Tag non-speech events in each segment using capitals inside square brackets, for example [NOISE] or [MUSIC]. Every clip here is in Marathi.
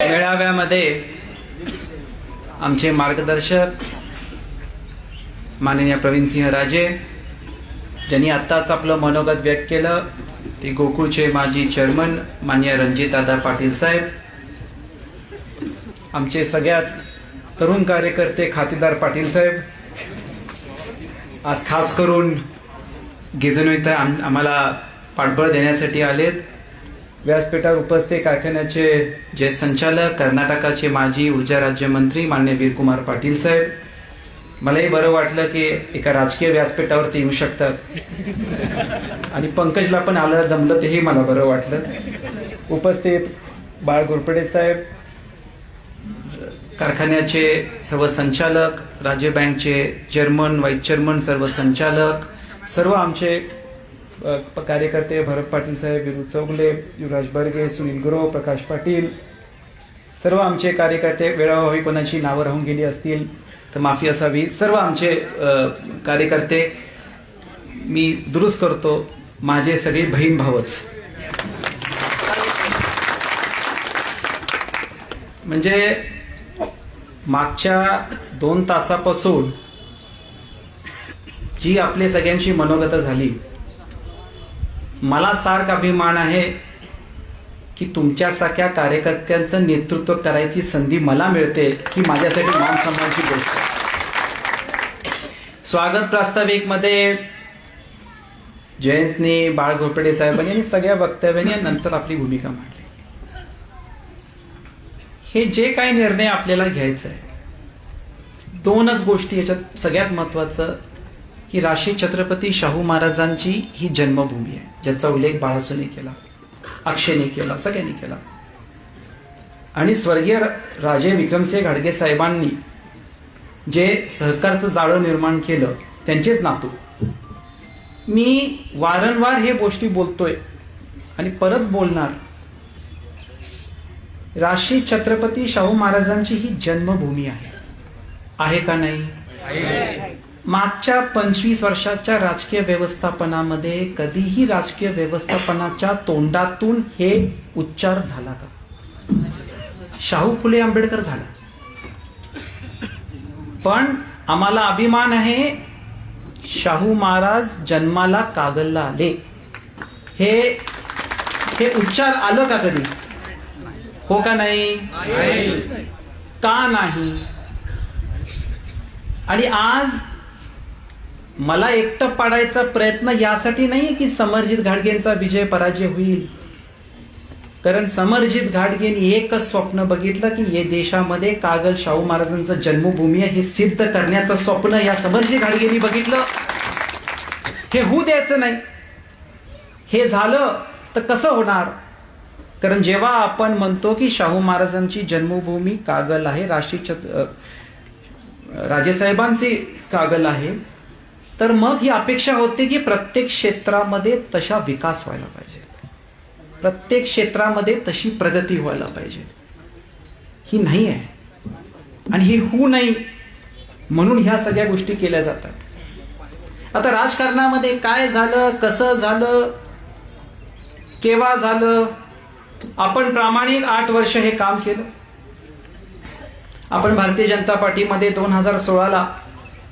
मेळाव्यामध्ये आमचे मार्गदर्शक माननीय प्रवीण सिंह राजे ज्यांनी आत्ताच आपलं मनोगत व्यक्त केलं ते गोकुळचे माजी चेअरमन मान्य रणजितदादा पाटील साहेब आमचे सगळ्यात तरुण कार्यकर्ते खातेदार पाटील साहेब आज खास करून गिजनो इथं आम्हाला पाठबळ देण्यासाठी आलेत. व्यासपीठावर उपस्थित कारखान्याचे जे संचालक कर्नाटकाचे माजी ऊर्जा राज्यमंत्री मान्य वीरकुमार पाटील साहेब मलाही बरं वाटलं की एका राजकीय व्यासपीठावर ते येऊ शकतात. आणि पंकजला पण आलं जमलं तेही मला बरं वाटलं. उपस्थित बाळ घोरपडे साहेब कारखान्याचे सर्व संचालक राज्य बँकचे चेअरमन व्हाईस चेअरमन सर्व संचालक सर्व आमचे कार्यकर्ते भरत पाटील साहेब विनू चौगले युवराज बर्गे सुनील गुरव प्रकाश पाटील सर्व आमचे कार्यकर्ते वेळाभावी कोणाची नावं राहून गेली असतील तर माफी असावी. सर्व आमचे कार्यकर्ते मी दुरुस्त करतो. माझे सगळे बहीण भावच. म्हणजे मागच्या दोन तासापासून जी आपले सगळ्यांची मनोगत झाली मला सारख अभिमान आहे की तुमच्यासारख्या कार्यकर्त्यांचं नेतृत्व करायची संधी मला मिळते ही माझ्यासाठी मान सन्मानची गोष्ट आहे. स्वागत प्रास्ताविकमध्ये जयंतनी बाळ घोरपडे साहेबांनी आणि सगळ्या वक्तव्यांनी नंतर आपली भूमिका मांडली हे जे काही निर्णय आपल्याला घ्यायचं आहे दोनच गोष्टी याच्यात सगळ्यात महत्वाचं की राशी छत्रपती शाहू महाराजांची ही जन्मभूमी आहे ज्याचा उल्लेख बाळासूने केला अक्षयने केला सगळ्यांनी केला. आणि स्वर्गीय राजे विक्रमसिंह घाडगे साहेबांनी जे सहकारचं जाळं निर्माण केलं त्यांचेच नातू. मी वारंवार हे गोष्टी बोलतोय आणि परत बोलणार. राशी छत्रपती शाहू महाराजांची ही जन्मभूमी आहे. आहे का नाही? मागच्या पंचवीस वर्षाच्या राजकीय व्यवस्थापनामध्ये कधीही राजकीय व्यवस्थापनाच्या तोंडातून हे उच्चार झाला का? शाहू फुले आंबेडकर झाला. पण आम्हाला अभिमान आहे शाहू महाराज जन्माला कागलला आले. हे हे उच्चार आलं का कधी? हो का नाही? का नाही? आणि आज मला एकटं पाडायचा प्रयत्न यासाठी नाही की समरजित घाडगेंचा विजय पराजय होईल. कारण समरजित घाटगेंनी एकच स्वप्न बघितलं की हे देशामध्ये कागल शाहू महाराजांचं जन्मभूमी आहे हे सिद्ध करण्याचं स्वप्न या समरजित घाटगेंनी बघितलं. हे होऊ द्यायचं नाही. हे झालं तर कसं होणार? कारण जेव्हा आपण म्हणतो की शाहू महाराजांची जन्मभूमी कागल आहे राशी राजेसाहेबांची कागल आहे तर मग ही अपेक्षा होते की प्रत्येक क्षेत्रामध्ये तशा विकास व्हायला पाहिजे. प्रत्येक क्षेत्रामध्ये तशी प्रगती व्हायला पाहिजे. ही नाही आहे. आणि ही होऊ नाही म्हणून ह्या सगळ्या गोष्टी केल्या जातात. आता राजकारणामध्ये काय झालं कसं झालं केव्हा झालं आपण प्रामाणिक आठ वर्ष हे काम केलं. आपण भारतीय जनता पार्टीमध्ये दोन हजार सोळाला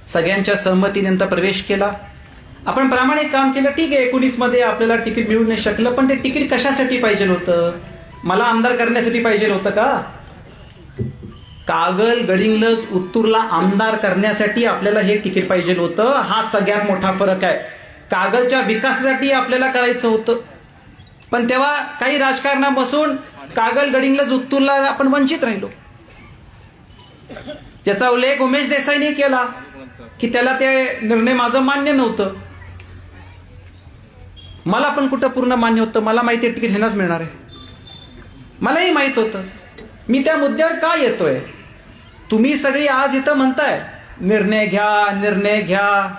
सगळ्यांच्या सहमतीनंतर प्रवेश केला. आपण प्रामाणिक काम केलं. ठीक आहे एकोणीसमध्ये आपल्याला तिकीट मिळू नाही शकलं पण ते तिकीट कशासाठी पाहिजे होतं मला आमदार करण्यासाठी पाहिजे होतं का? कागल गडिंगलज उत्तूरला आमदार करण्यासाठी आपल्याला हे तिकीट पाहिजे होतं हा सगळ्यात मोठा फरक आहे. कागलच्या विकासासाठी आपल्याला करायचं होतं. पण तेव्हा काही राजकारणा बसून कागल गडिंगलज उत्तूरला आपण वंचित राहिलो. त्याचा उल्लेख उमेश देसाईने केला. की त्याला ते निर्णय माझं मान्य नव्हतं. मला पण कुठं पूर्ण मान्य होतं? मला माहिती आहे तिकीट ह्यांनाच मिळणार आहे. मलाही माहीत होतं. मी त्या मुद्द्यावर का येतोय? तुम्ही सगळी आज इथं म्हणताय निर्णय घ्या निर्णय घ्या.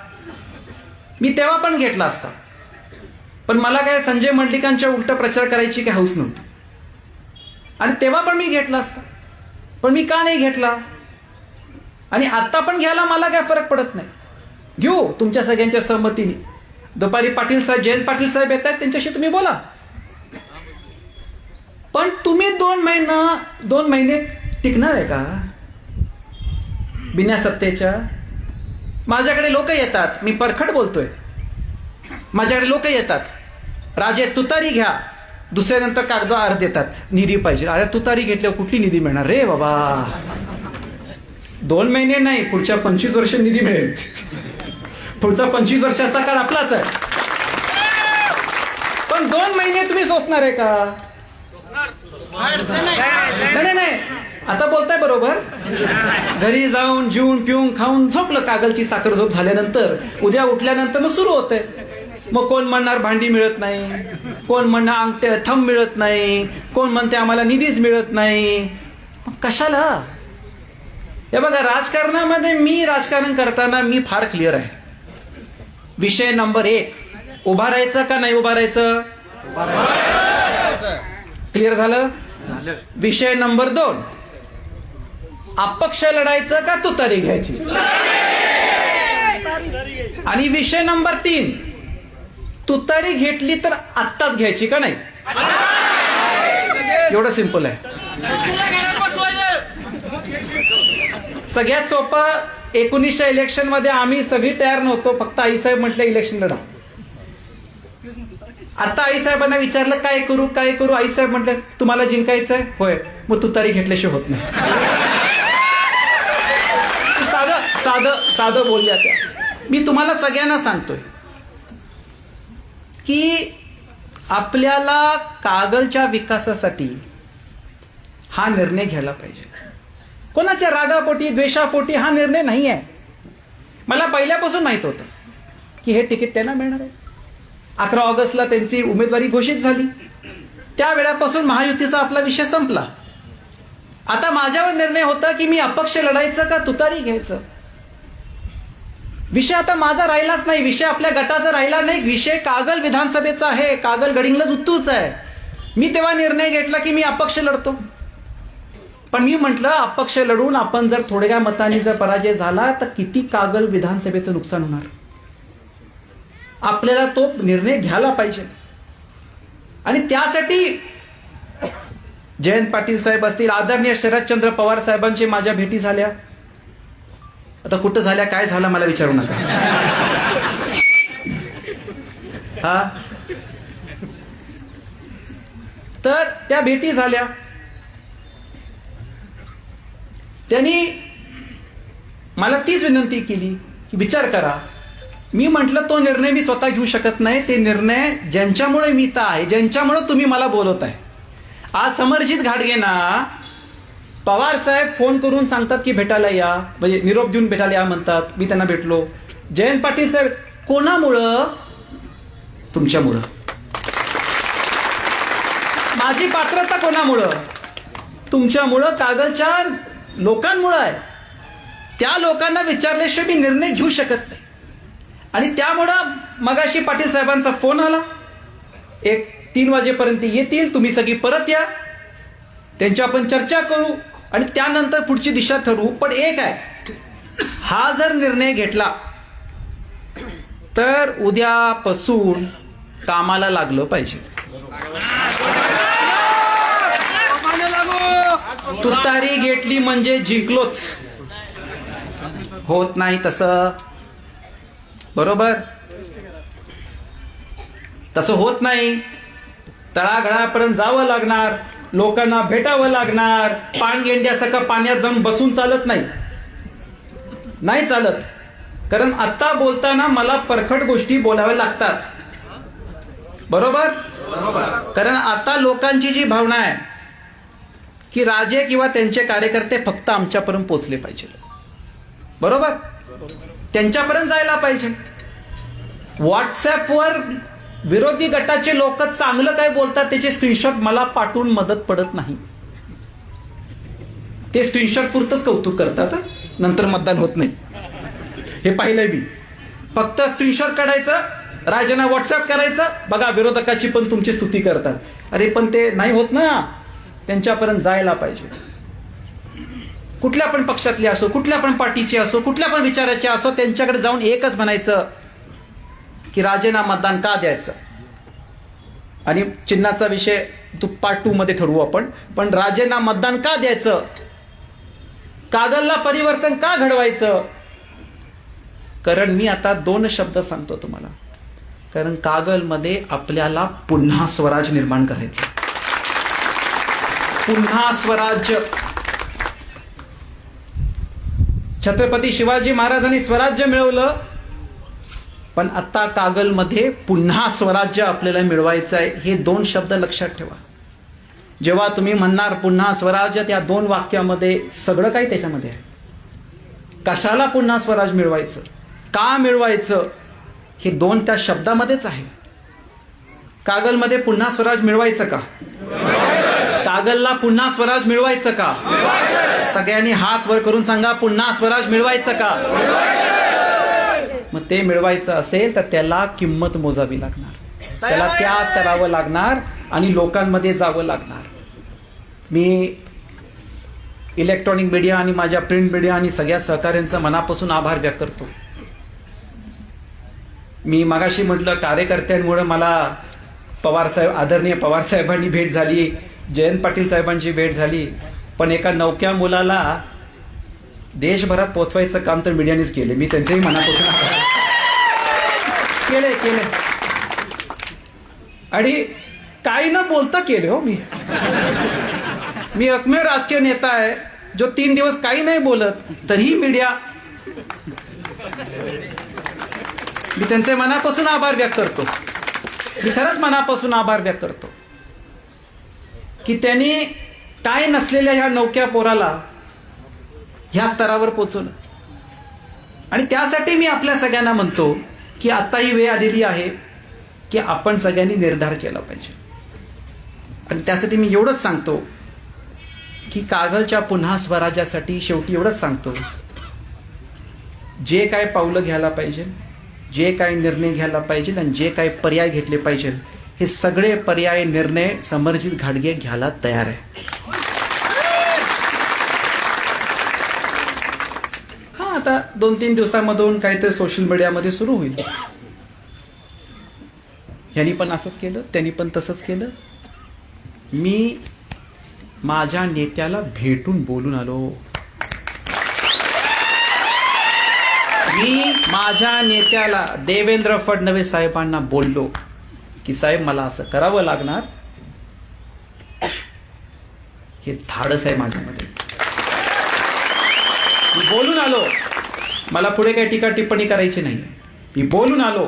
मी तेव्हा पण घेतला असता. पण मला काय संजय मंडलिकांच्या उलट प्रचार करायची काही हौस नव्हती. आणि तेव्हा पण मी घेतला असता. पण मी का नाही घेतला? आणि आत्ता पण घ्यायला मला काय फरक पडत नाही. घेऊ तुमच्या सगळ्यांच्या सहमतीने. दुपारी पाटील साहेब जयंत पाटील साहेब येत आहेत त्यांच्याशी तुम्ही बोला. पण तुम्ही दोन महिना दोन महिने टिकणार आहे का? बिना सत्तेच्या. माझ्याकडे लोक येतात. मी परखड बोलतोय. माझ्याकडे लोक येतात. राजे तुतारी घ्या. दुसऱ्यानंतर कागदा अर्ज देतात. निधी पाहिजे. अरे तुतारी घेतल्यावर कुठली निधी मिळणार? रे बाबा. दोन महिने नाही पुढच्या पंचवीस वर्ष निधी मिळेल. पुढचा पंचवीस वर्षाचा काळ आपलाच आहे. पण दोन महिने तुम्ही सोसणार आहे का? नाही. नाही आता बोलताय बरोबर. घरी जाऊन जेवून पिऊन खाऊन झोपलं. कागलची साखर झोप झाल्यानंतर. उद्या उठल्यानंतर मग सुरू होते मग कोण म्हणणार भांडी मिळत नाही? कोण म्हणणार अंगठे थंब मिळत नाही? कोण म्हणते आम्हाला निधीच मिळत नाही? कशाला? हे बघा राजकारणामध्ये मी राजकारण करताना मी फार क्लिअर आहे. विषय नंबर एक उभा राहायचं का नाही उभा राहायचं? क्लिअर झालं? विषय नंबर दोन अपक्ष लढायचं का तुतारी घ्यायची? आणि विषय नंबर तीन तुतारी घेतली तर आत्ताच घ्यायची का नाही? एवढं सिंपल आहे. सगळ्यात सोपं एकोणीसच्या इलेक्शनमध्ये आम्ही सगळी तयार नव्हतो फक्त आईसाहेब म्हटलं इलेक्शन लढा. आता आईसाहेबांना विचारलं काय करू काय करू? आईसाहेब म्हटलं तुम्हाला जिंकायचंय? होय. मग तुतारी घेतल्याशिवाय होत नाही. साधं साधं साधं बोलल्या त्या. मी तुम्हाला सगळ्यांना सांगतोय की आपल्याला कागलच्या विकासासाठी हा निर्णय घ्यायला पाहिजे. कोणाच्या रागापोटी द्वेषापोटी हा निर्णय नाही आहे. मला पहिल्यापासून माहीत होतं की हे तिकीट त्यांना मिळणार आहे. अकरा ऑगस्टला त्यांची उमेदवारी घोषित झाली. त्या वेळापासून महायुतीचा आपला विषय संपला. आता माझ्यावर निर्णय होता की मी अपक्ष लढायचं का तुतारी घ्यायचं? विषय आता माझा राहिलाच नाही. विषय आपल्या गटाचा राहिला नाही. विषय कागल विधानसभेचा आहे. कागल गडिंगला उत्तूच आहे. मी तेव्हा निर्णय घेतला की मी अपक्ष लढतो. पण मी म्हटलं अपक्ष लढून आपण जर थोड्या मताने जर पराजय झाला तर किती कागल विधानसभेचं नुकसान होणार? आपल्याला तो निर्णय घ्यायला पाहिजे. आणि त्यासाठी जयंत पाटील साहेब असतील आदरणीय शरदचंद्र पवार साहेबांची माझ्या भेटी झाल्या. आता कुठं झाल्या काय झालं मला विचारू नका. हा? तर त्या भेटी झाल्या. त्यांनी मला तीच विनंती केली की विचार करा. मी म्हटलं तो निर्णय मी स्वतः घेऊ शकत नाही. ते निर्णय ज्यांच्यामुळे मी तर आहे ज्यांच्यामुळे तुम्ही मला बोलवत आहे. आज समरजित घाटगेंना पवार साहेब फोन करून सांगतात की भेटायला या. म्हणजे निरोप देऊन भेटायला या म्हणतात. मी त्यांना भेटलो. जयंत पाटील साहेब कोणामुळं? तुमच्यामुळं. माझी पात्रता कोणामुळं? तुमच्यामुळं कागलच्या लोकांमुळं आहे. त्या लोकांना विचारल्याशिवाय मी निर्णय घेऊ शकत नाही. आणि त्यामुळं मगाशी पाटील साहेबांचा फोन आला. एक तीन वाजेपर्यंत येतील तुम्ही सगळी परत या. त्यांची आपण चर्चा करू आणि त्यानंतर पुढची दिशा ठरवू. पण एक आहे हा जर निर्णय घेतला तर उद्यापासून कामाला लागलं पाहिजे. तुतारी घेतली म्हणजे जिंकलोच. होत नाही तसं. बरोबर? तसं होत नाही. तळागळापर्यंत जावं लागणार. लोकांना भेटावं लागणार. पाणगेंड्यासारखं पाण्यात जाऊन बसून चालत नाही. नाही चालत. कारण आता बोलताना मला परखड गोष्टी बोलाव्या लागतात. बरोबर. कारण आता लोकांची जी भावना आहे की राजे किंवा त्यांचे कार्यकर्ते फक्त आमच्यापर्यंत पोचले पाहिजे. बरोबर? त्यांच्यापर्यंत जायला पाहिजे. व्हॉट्सअपवर विरोधी गटाचे लोक चांगलं काय बोलतात त्याचे स्क्रीनशॉट मला पाठवून मदत पडत नाही. ते स्क्रीनशॉट पुरतच कौतुक करतात नंतर मतदान होत नाही. हे पाहिलंय मी. फक्त स्क्रीनशॉट काढायचं राजांना व्हॉट्सअप करायचं बघा विरोधकाची पण तुमची स्तुती करतात. अरे पण ते नाही होत ना. त्यांच्यापर्यंत जायला पाहिजे. कुठल्या पण पक्षातले असो कुठल्या पण पार्टीचे असो कुठल्या पण विचाराचे असो त्यांच्याकडे जाऊन एकच म्हणायचं की राजेना मतदान का द्यायचं? आणि चिन्हाचा विषय तू पार्ट टू मध्ये ठरवू आपण पण राजेंना मतदान का द्यायचं? कागलला परिवर्तन का घडवायचं? कारण मी आता दोन शब्द सांगतो तुम्हाला. कारण कागलमध्ये आपल्याला पुन्हा स्वराज निर्माण करायचं पुन्हा स्वराज्य. छत्रपती शिवाजी महाराजांनी स्वराज्य मिळवलं पण आत्ता कागलमध्ये पुन्हा स्वराज्य आपल्याला मिळवायचं आहे हे दोन शब्द लक्षात ठेवा. जेव्हा तुम्ही म्हणणार पुन्हा स्वराज्य त्या दोन वाक्यामध्ये सगळं काही त्याच्यामध्ये आहे. कशाला पुन्हा स्वराज मिळवायचं? का मिळवायचं? हे दोन त्या शब्दामध्येच आहे. कागलमध्ये पुन्हा स्वराज मिळवायचं का? कागलला पुन्हा स्वराज मिळवायचं का? सगळ्यांनी हात वर करून सांगा पुन्हा स्वराज मिळवायचं का? मग ते मिळवायचं असेल तर त्याला किंमत मोजावी लागणार. त्याला त्याग करावं लागणार आणि लोकांमध्ये जावं लागणार. मी इलेक्ट्रॉनिक मीडिया आणि माझ्या प्रिंट मीडिया आणि सगळ्या सहकाऱ्यांचा मनापासून आभार व्यक्त करतो. मी मगाशी म्हटलं कार्यकर्त्यांमुळे मला पवार साहेब आदरणीय पवार साहेबांनी भेट झाली. जयंत पाटील साहेबांची भेट झाली पण एका नौक्या मुलाला देशभरात पोचवायचं काम तर मीडियानेच केले. मी त्यांचेही मनापासून केले केले आणि काही न बोलता केले हो मी. मी एकमेव राजकीय नेता आहे जो तीन दिवस काही नाही बोलत तरीही मीडिया. मी त्यांचे मनापासून आभार व्यक्त करतो. मी खरंच मनापासून आभार व्यक्त करतो. की त्यांनी काय नसलेल्या ह्या नौक्या पोराला ह्या स्तरावर पोचवलं. आणि त्यासाठी मी आपल्या सगळ्यांना म्हणतो की आता ही वेळ आलेली आहे की आपण सगळ्यांनी निर्धार केला पाहिजे. आणि त्यासाठी मी एवढंच सांगतो की कागलच्या पुन्हा स्वराज्यासाठी शेवटी एवढंच सांगतो. जे काय पावलं घ्यायला पाहिजे जे काय निर्णय घ्यायला पाहिजे आणि जे काय पर्याय घेतले पाहिजे हे सगळे पर्याय निर्णय समरजित घाडगे घ्यायला तयार आहे. हा आता दोन तीन दिवसामधून काहीतरी सोशल मीडियामध्ये सुरू होईल. यांनी पण असंच केलं त्यांनी पण तसंच केलं. मी माझ्या नेत्याला भेटून बोलून आलो. मी माझ्या नेत्याला देवेंद्र फडणवीस साहेबांना बोललो. की साहेब मला असं करावं लागणार. हे धाडस आहे माझ्यामध्ये. मी बोलून आलो. मला पुढे काही टीका टिप्पणी करायची नाही. मी बोलून आलो.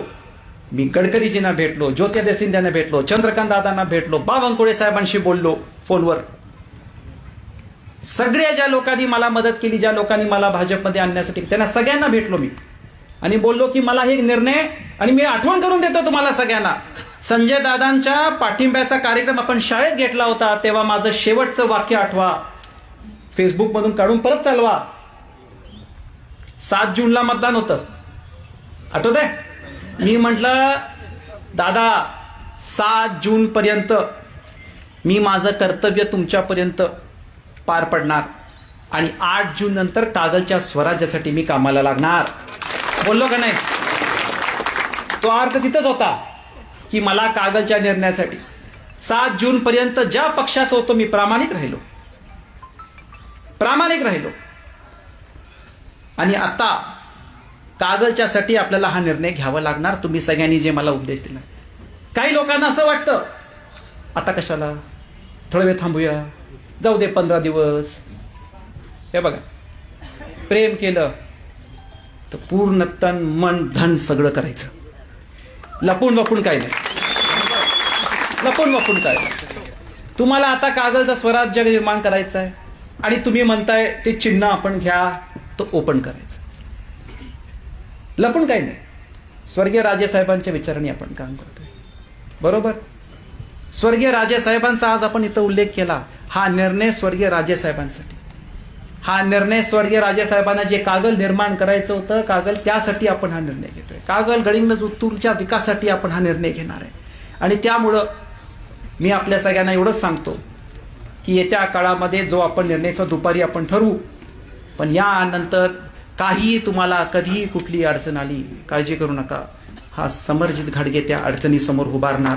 मी गडकरीजींना भेटलो ज्योत्या देसिंद्यांना भेटलो चंद्रकांत दादांना भेटलो बावनकुळे साहेबांशी बोललो फोनवर. सगळ्या ज्या लोकांनी मला मदत केली ज्या लोकांनी मला भाजपमध्ये आणण्यासाठी त्यांना सगळ्यांना भेटलो मी. आणि बोललो की मला हे निर्णय आणि मी आठवण करून देतो तुम्हाला सगळ्यांना. संजय दादांच्या पाठिंब्याचा कार्यक्रम आपण शाळेत घेतला होता तेव्हा माझं शेवटचं वाक्य आठवा. फेसबुक मधून काढून परत चालवा. सात जूनला मतदान होतं. आठवत आहे मी म्हटलं दादा सात जून पर्यंत मी माझं कर्तव्य तुमच्यापर्यंत पार पडणार आणि आठ जून नंतर कागलच्या स्वराज्यासाठी मी कामाला लागणार. बोललो का नाही? तो अर्थ तिथंच होता की मला कागलच्या निर्णयासाठी सात जून पर्यंत ज्या पक्षात होतो मी प्रामाणिक राहिलो. प्रामाणिक राहिलो. आणि आता कागलच्यासाठी आपल्याला हा निर्णय घ्यावा लागणार. तुम्ही सगळ्यांनी जे मला उपदेश दिला. काही लोकांना असं वाटतं आता कशाला? थोडा वेळ थांबूया. जाऊ दे पंधरा दिवस. हे बघा. प्रेम केलं तर पूर्ण तन मन धन सगळं करायचं. लपून लपून काय नाही. लपून लपून काय नाही. तुम्हाला आता कागलचं स्वराज्य निर्माण करायचं आहे आणि तुम्ही म्हणताय ते चिन्ह आपण घ्या तो ओपन करायचं. लपून काही नाही. स्वर्गीय राजेसाहेबांच्या विचारांनी आपण काम करतोय. बरोबर? स्वर्गीय राजेसाहेबांचा आज आपण इथं उल्लेख केला हा निर्णय स्वर्गीय राजेसाहेबांसाठी हा निर्णय स्वर्गीय राजेसाहेबांना जे कागल निर्माण करायचं होतं कागल त्यासाठी आपण हा निर्णय घेतोय. कागल गडिंग्लज उत्तूरच्या विकासासाठी आपण हा निर्णय घेणार आहे. आणि त्यामुळं मी आपल्या सगळ्यांना एवढंच सांगतो की येत्या काळामध्ये जो आपण निर्णय दुपारी आपण ठरवू पण यानंतर काही तुम्हाला कधीही कुठली अडचण आली काळजी करू नका. हा समरजित घाडगे त्या अडचणीसमोर उभारणार.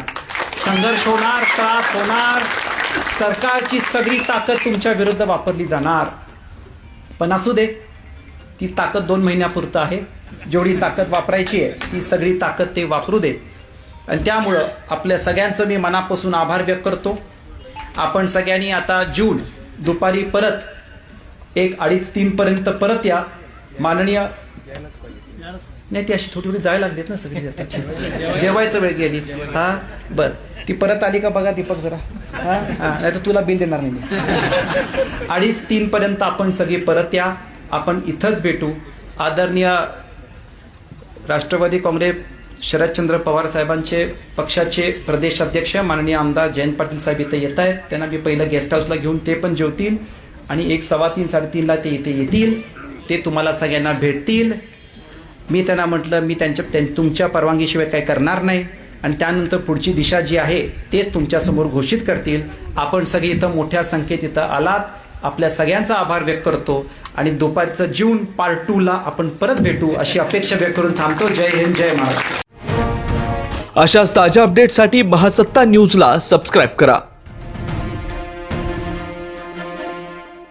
संघर्ष होणार त्रास होणार. सरकारची सगळी ताकद तुमच्या विरुद्ध वापरली जाणार. पण असू दे ती ताकद दोन महिन्यापुरतं आहे. जेवढी ताकद वापरायची आहे ती सगळी ताकद ते वापरू दे. आणि त्यामुळं आपल्या सगळ्यांचं मी मनापासून आभार व्यक्त करतो. आपण सगळ्यांनी आता जून दुपारी परत एक अडीच तीन पर्यंत परत या. माननीय नाही ती अशी थोडी थोडी जायला लागलीत ना सगळी. [LAUGHS] जेवायचं वेळ गेली. हा बर. ती परत आली का बघा दीपक जरा. नाही तर तुला बिल देणार नाही मी. अडीच तीन पर्यंत आपण सगळी परत या. आपण इथंच भेटू. आदरणीय राष्ट्रवादी काँग्रेस शरदचंद्र पवार साहेबांचे पक्षाचे प्रदेश अध्यक्ष माननीय आमदार जयंत पाटील साहेब इथे येत आहेत. त्यांना मी पहिलं गेस्ट हाऊसला घेऊन ते पण जेवतील. आणि एक सव्वा तीन साडेतीनला ते इथे येतील. ते तुम्हाला सगळ्यांना भेटतील. मी त्यांना म्हटलं मी त्यांच्या त्यां- तुमच्या परवानगीशिवाय काही करणार नाही. आणि त्यानंतर पुढची दिशा जी आहे तेच तुमच्यासमोर घोषित करतील. आपण सगळे इथं मोठ्या संख्येत इथं आलात. आपल्या सगळ्यांचा आभार व्यक्त करतो. आणि दुपारचं जून पार्ट टूला आपण परत भेटू अशी अपेक्षा व्यक्त करून थांबतो. जय हिंद जय महाराष्ट्र. अशाच ताज्या अपडेटसाठी महासत्ता न्यूजला सबस्क्राईब करा.